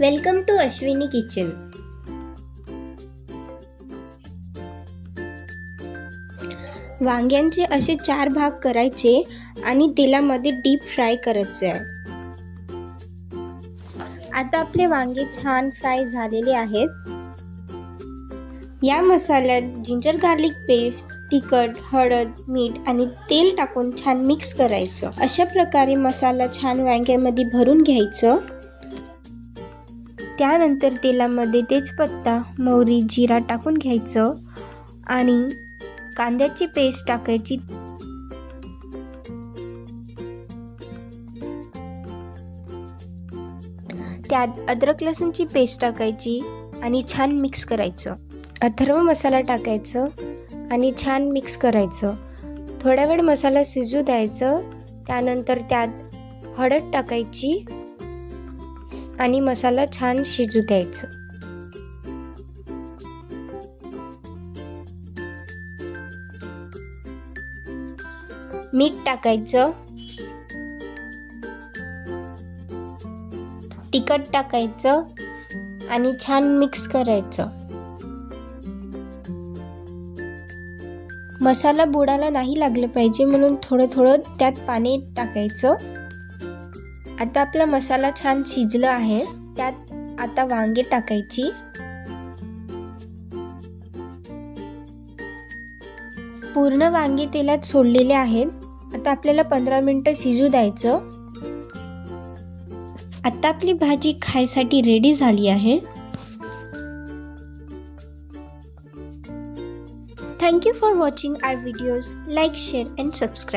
Welcome to Ashwini kitchen वांग्यांचे असे चार भाग करायचे आणि तेलामध्ये डीप फ्राय करायचे आहे आता आपले वांगे छान फ्राय झालेले आहेत. या मसाल्यात जिंजर गार्लिक पेस्ट तिखट हळद मीठ आणि तेल टाकून छान मिक्स करायचं. अशा प्रकारे मसाला छान वांग्यामध्ये भरून घ्यायचं. त्यानंतर तेलामध्ये तेजपत्ता मोहरी जिरा टाकून घ्यायचं आणि कांद्याची पेस्ट टाकायची. त्यात अद्रक लसूणची पेस्ट टाकायची आणि छान मिक्स करायचं. अथर्व मसाला टाकायचं आणि छान मिक्स करायचं. थोड्या वेळ मसाला शिजू द्यायचं. त्यानंतर त्यात हळद टाकायची आणि मसाला छान शिजू द्यायचं. मीठ टाकायचं. तिखट टाकायचं आणि छान मिक्स करायचं. मसाला बुडाला नाही लागलं पाहिजे म्हणून थोडं थोडं त्यात पाणी टाकायचं. आता आपला मसाला छान शिजला आहे. त्यात आता वांगे टाकायची. पूर्ण वांगे तेलात सोडलेले आहेत. आता आपल्याला पंधरा मिनटं शिजू द्यायचं. आता आपली भाजी खायसाठी रेडी झाली आहे. Thank you for watching our videos like share and subscribe